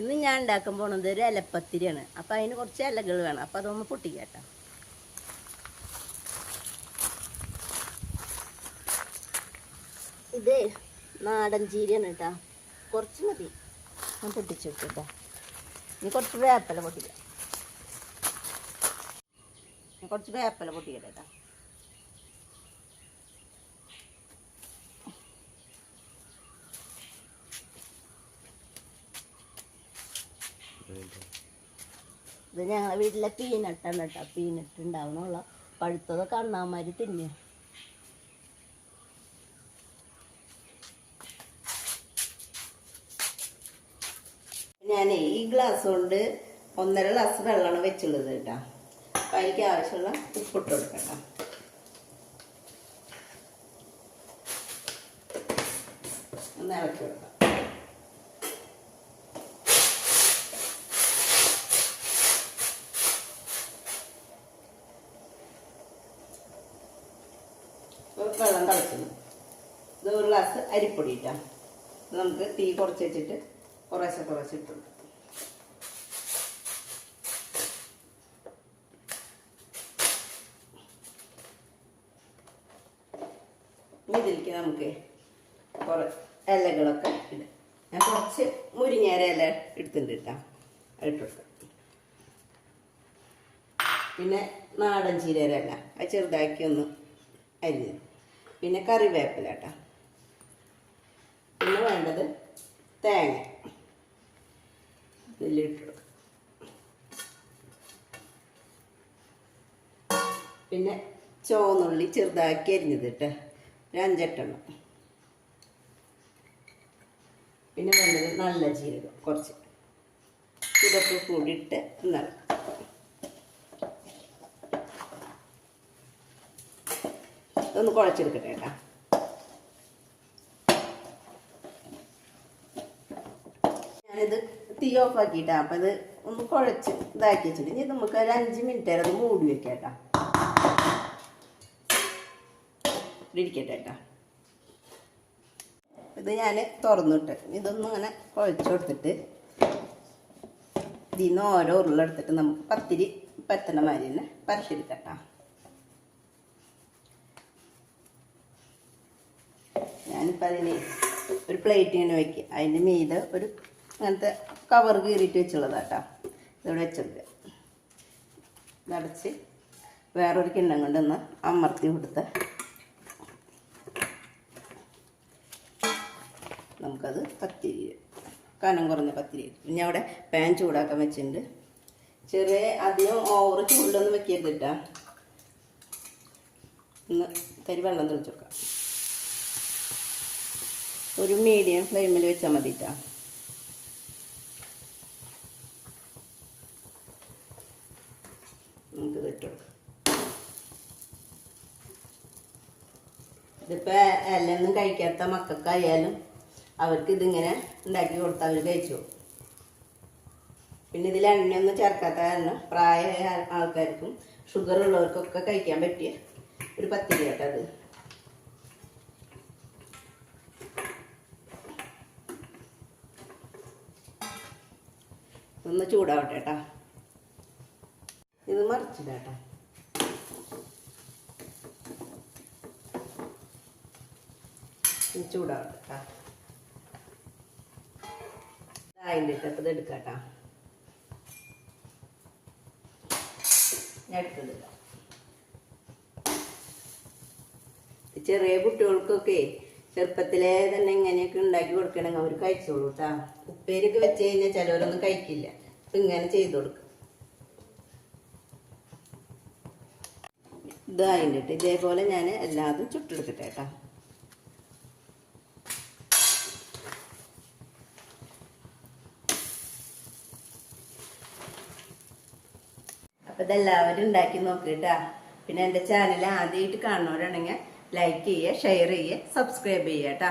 ഇന്ന് ഞാൻ ഉണ്ടാക്കാൻ പോണത് ഒരു ഇലപ്പത്തിരിയാണ് അപ്പം അതിന് കുറച്ച് ഇലകൾ വേണം. അപ്പം അതൊന്ന് പൊട്ടിക്കട്ടോ ഇത് നാടൻ ചീരയാണ് കേട്ടോ. കുറച്ച് മതി. ഞാൻ പൊട്ടിച്ചു വെക്കട്ടോ ഇനി കുറച്ച് വേപ്പല പൊട്ടിക്കാം. കുറച്ച് വേപ്പല പൊട്ടിക്കട്ടെ കേട്ടോ. ഇത് ഞങ്ങളെ വീട്ടിലെ പീനട്ടാണ് കേട്ടോ പീനട്ട് ഉണ്ടാവണുള്ള. പഴുത്തതൊക്കെ അണ്ണാമാര് തിന്നുക ഞാൻ ഈ ഗ്ലാസ് കൊണ്ട് ഒന്നര ഗ്ലാസ് വെള്ളമാണ് വെച്ചുള്ളത് കേട്ടോ അപ്പം അതിലേക്ക് ആവശ്യമുള്ള ഉപ്പിട്ട് കൊടുക്കട്ടോ ഒന്ന് ഇളക്കി കൊടുക്കാം. വെള്ളം തിളക്കുന്നു. ഇത് ഒരു ഗ്ലാസ് അരിപ്പൊടി ഇട്ടാം നമുക്ക് തീ കുറച്ച് വെച്ചിട്ട് കുറേശ്ശെ കുറേശ്ശെ ഇട്ടു ഇതിലേക്ക് നമുക്ക് കുറേ ഇലകളൊക്കെ ഇടാം. ഞാൻ കുറച്ച് മുരിങ്ങേര ഇല എടുത്തിട്ടുണ്ട് കേട്ടോ. ഇട്ട് കൊടുക്കാം. പിന്നെ നാടൻ ചീരര ഇല. അത് ചെറുതാക്കി ഒന്ന് അരിഞ്ഞത് പിന്നെ കറിവേപ്പില കേട്ടോ പിന്നെ വേണ്ടത് തേങ്ങ. ഇതിലിട്ട് പിന്നെ ചോന്നുള്ളി ചെറുതാക്കി അരിഞ്ഞത് കേട്ടോ പിന്നെ വേണ്ടത് നല്ല ജീരകം കുറച്ച്. ഇതൊക്കെ കൂടിയിട്ട് നിറക്കും. ഇതൊന്ന് കുഴച്ചെടുക്കട്ടെ കേട്ടോ. ഞാനിത് തീ ഓഫ് ആക്കിയിട്ടാ അപ്പം ഇത് ഒന്ന് കുഴച്ച് ഇതാക്കി വെച്ചിട്ട് ഇനി നമുക്ക് ഒരു അഞ്ച് മിനിറ്റ് വരെ അത് മൂടി വെക്കാം കേട്ടോ. ഇരിക്കട്ടെ കേട്ടോ. ഇത് ഞാൻ തുറന്നിട്ട് ഇതൊന്നും അങ്ങനെ കുഴച്ച് കൊടുത്തിട്ട് ഇതിൽ ഓരോ ഉരുളെടുത്തിട്ട് നമുക്ക് പത്തിരി പത്തണ മാതിരി തന്നെ പരത്തിയെടുക്കട്ടോ ഞാനിപ്പോൾ അതിന് ഒരു പ്ലേറ്റ് ഇങ്ങനെ വെക്കുക അതിന്റെ മീത് ഒരു അങ്ങനത്തെ കവർ കീറിയിട്ട് വെച്ചുള്ളതാട്ടോ. ഇതിവിടെ വെച്ചത് ഇതടച്ച് വേറൊരു കിണ്ണം കൊണ്ടൊന്ന് അമർത്തി കൊടുത്ത്. നമുക്കത് പത്തിരി കനം കുറഞ്ഞ പത്തിരി. പിന്നെ അവിടെ പാൻ ചൂടാക്കാൻ വെച്ചിട്ടുണ്ട്. ചെറിയ അധികം ഓവർ ചൂടിലൊന്നും വെക്കരുത് കേട്ടോ ഒന്ന് തരി വെള്ളം തെളിച്ചു വെക്കാം ഒരു മീഡിയം ഫ്ലെയിമിൽ വെച്ചാൽ മതി കേട്ടോ നമുക്ക് കൊടുക്കാം ഇതിപ്പോൾ എല്ലൊന്നും കഴിക്കാത്ത മക്കൾക്കായാലും അവർക്ക് ഇതിങ്ങനെ ഉണ്ടാക്കി കൊടുത്താൽ അവർ കഴിച്ചു. പിന്നെ ഇതിൽ എണ്ണയൊന്നും ചേർക്കാത്ത കാരണം പ്രായമായ ആൾക്കാർക്കും ഷുഗർ ഉള്ളവർക്കൊക്കെ കഴിക്കാൻ പറ്റിയ ഒരു പത്തിരി കേട്ടോ ഒന്ന് ചൂടാവട്ടെ കേട്ടോ ഇത് മറിച്ചില്ല കേട്ടോ ചൂടാവട്ടെ കേട്ടോ അതിന്റെ ഇട്ടപ്പോൾ ഇത് എടുക്കാം കേട്ടോ ചെറിയ കുട്ടികൾക്കൊക്കെ ചെറുപ്പത്തിലേ തന്നെ ഇങ്ങനെയൊക്കെ ഉണ്ടാക്കി കൊടുക്കണമെങ്കിൽ അവർ കഴിച്ചോളൂ കേട്ടാ ഉപ്പേരിയൊക്കെ വെച്ച് കഴിഞ്ഞാൽ ചിലവരൊന്നും കഴിക്കില്ല. ഇങ്ങനെ ചെയ്ത് കൊടുക്കും. ഇതായിട്ട് ഇതേപോലെ ഞാൻ എല്ലാതും ചുട്ടെടുക്കട്ടെ കേട്ടോ. അപ്പം ഇതെല്ലാവരും ഉണ്ടാക്കി നോക്കിട്ടാ പിന്നെ എന്റെ ചാനൽ ആദ്യമായിട്ട് കാണുന്നവരാണെങ്കിൽ ലൈക്ക് ചെയ്യുക ഷെയർ ചെയ്യുക സബ്സ്ക്രൈബ് ചെയ്യുക